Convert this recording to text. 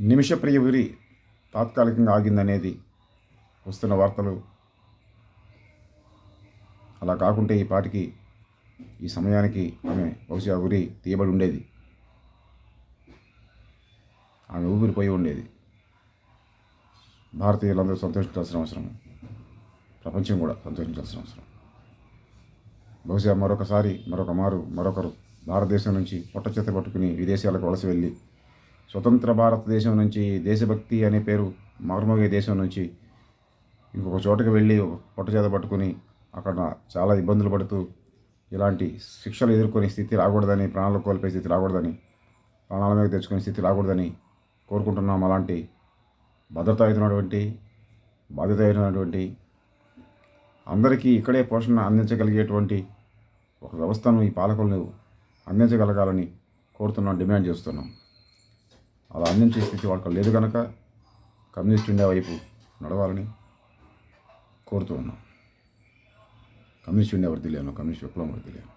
నిమిషప్రియ ఉరి తాత్కాలికంగా ఆగిందనేది వస్తున్న వార్తలు. అలా కాకుంటే ఈ పాటికి ఈ సమయానికి ఆమె బహుశా ఉరి తీయబడి ఉండేది. ఆమె ఊపిరిపోయి ఉండేది. భారతీయులందరూ సంతోషించాల్సిన అవసరం. ప్రపంచం కూడా సంతోషించాల్సిన అవసరం. బహుశా మరొకసారి మరొక మారు మరొకరు భారతదేశం నుంచి పొట్ట చేత పట్టుకుని విదేశాలకు వలస వెళ్ళి స్వతంత్ర భారతదేశం నుంచి దేశభక్తి అనే పేరు మారుమోగే దేశం నుంచి ఇంకొక చోటకి వెళ్ళి పొట్టచేత పట్టుకుని అక్కడ చాలా ఇబ్బందులు పడుతూ ఇలాంటి శిక్షలు ఎదుర్కొనే స్థితి రాకూడదని ప్రాణాలు కోల్పోయే స్థితి రాకూడదని ప్రాణాల మీద తెచ్చుకునే స్థితి రాకూడదని కోరుకుంటున్నాం. అలాంటి భద్రత అవుతున్నటువంటి బాధ్యత అయినటువంటి అందరికీ ఇక్కడే పోషణ అందించగలిగేటువంటి ఒక వ్యవస్థను ఈ పాలకులను అందించగలగాలని కోరుతున్నాం డిమాండ్ చేస్తున్నాం. అలా అందించే స్థితి వాళ్ళకి లేదు కనుక కమ్యూనిస్ట్ ఇండియా వైపు నడవాలని కోరుతూ ఉన్నాం. కమ్యూనిస్ట్ ఇండియా వర్దిలేను కమ్యూనిస్ట్ విప్లవం వర్దిలేను